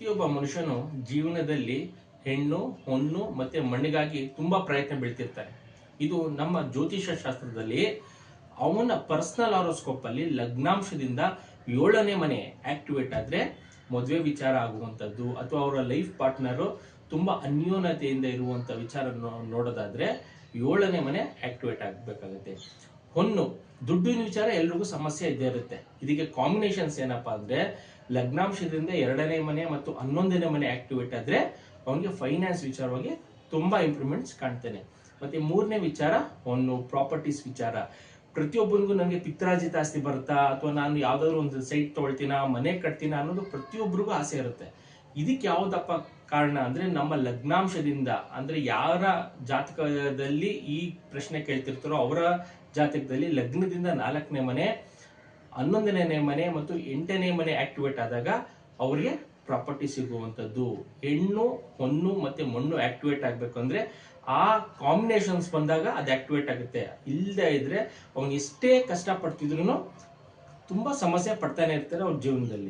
ಪ್ರತಿಯೊಬ್ಬ ಮನುಷ್ಯನು ಜೀವನದಲ್ಲಿ ಹೆಣ್ಣು ಹೊಣ್ಣು ಮತ್ತೆ ಮಣ್ಣಿಗಾಗಿ ತುಂಬಾ ಪ್ರಯತ್ನ ಬೀಳ್ತಿರ್ತಾರೆ. ಇದು ನಮ್ಮ ಜ್ಯೋತಿಷ ಶಾಸ್ತ್ರದಲ್ಲಿ ಅವನ ಪರ್ಸನಲ್ ಆರೋಸ್ಕೋಪ್ ಅಲ್ಲಿ ಲಗ್ನಾಂಶದಿಂದ ಏಳನೇ ಮನೆ ಆಕ್ಟಿವೇಟ್ ಆದ್ರೆ ಮದುವೆ ವಿಚಾರ ಆಗುವಂತದ್ದು ಅಥವಾ ಅವರ ಲೈಫ್ ಪಾರ್ಟ್ನರು ತುಂಬಾ ಅನ್ಯೋನ್ಯತೆಯಿಂದ ಇರುವಂತ ವಿಚಾರ ನೋಡೋದಾದ್ರೆ ಏಳನೇ ಮನೆ ಆಕ್ಟಿವೇಟ್ ಆಗ್ಬೇಕಾಗುತ್ತೆ. ಹೊನ್ನು ದುಡ್ಡಿನ ವಿಚಾರ ಎಲ್ರಿಗೂ ಸಮಸ್ಯೆ ಇದ್ದೇ ಇರುತ್ತೆ. ಇದಕ್ಕೆ ಕಾಂಬಿನೇಷನ್ಸ್ ಏನಪ್ಪಾ ಅಂದ್ರೆ, ಲಗ್ನಾಂಶದಿಂದ ಎರಡನೇ ಮನೆ ಮತ್ತು ಹನ್ನೊಂದನೇ ಮನೆ ಆಕ್ಟಿವೇಟ್ ಆದ್ರೆ, ಅವನಿಗೆ ಫೈನಾನ್ಸ್ ವಿಚಾರವಾಗಿ ತುಂಬಾ ಇಂಪ್ರೂವ್ಮೆಂಟ್ಸ್ ಕಾಣ್ತೇನೆ. ಮತ್ತೆ ಮೂರನೇ ವಿಚಾರ ಒಂದು ಪ್ರಾಪರ್ಟೀಸ್ ವಿಚಾರ. ಪ್ರತಿಯೊಬ್ಬನಿಗೂ ನನಗೆ ಪಿತ್ರಾಜಿತ ಆಸ್ತಿ ಬರುತ್ತಾ? ಅಥವಾ ನಾನು ಯಾವ್ದಾದ್ರು ಒಂದು ಸೈಟ್ ತೊಗೊಳ್ತೀನ, ಮನೆ ಕಟ್ತೀನ ಅನ್ನೋದು ಪ್ರತಿಯೊಬ್ಬರಿಗೂ ಆಸೆ ಇರುತ್ತೆ. ಇದಕ್ಕೆ ಯಾವ್ದಪ್ಪ ಕಾರಣ ಅಂದ್ರೆ ನಮ್ಮ ಲಗ್ನಾಂಶದಿಂದ ಅಂದ್ರೆ ಯಾರ ಜಾತಕದಲ್ಲಿ ಈ ಪ್ರಶ್ನೆ ಕೇಳ್ತಿರ್ತಾರೋ ಅವರ ಜಾತಕದಲ್ಲಿ ಲಗ್ನದಿಂದ ನಾಲ್ಕನೇ ಮನೆ ಹನ್ನೊಂದನೇ ಮನೆ ಮತ್ತು ಎಂಟನೇ ಮನೆ ಆಕ್ಟಿವೇಟ್ ಆದಾಗ ಅವರಿಗೆ ಪ್ರಾಪರ್ಟಿ ಸಿಗುವಂಥದ್ದು. ಹೆಣ್ಣು, ಹೊನ್ನು ಮತ್ತೆ ಮಣ್ಣು ಆಕ್ಟಿವೇಟ್ ಆಗ್ಬೇಕು ಅಂದ್ರೆ ಆ ಕಾಂಬಿನೇಷನ್ಸ್ ಬಂದಾಗ ಅದು ಆಕ್ಟಿವೇಟ್ ಆಗುತ್ತೆ. ಇಲ್ಲದೆ ಇದ್ರೆ ಅವ್ನು ಎಷ್ಟೇ ಕಷ್ಟ ಪಡ್ತಿದ್ರು ತುಂಬಾ ಸಮಸ್ಯೆ ಪಡ್ತಾನೆ ಇರ್ತಾರೆ ಅವ್ರ ಜೀವನದಲ್ಲಿ.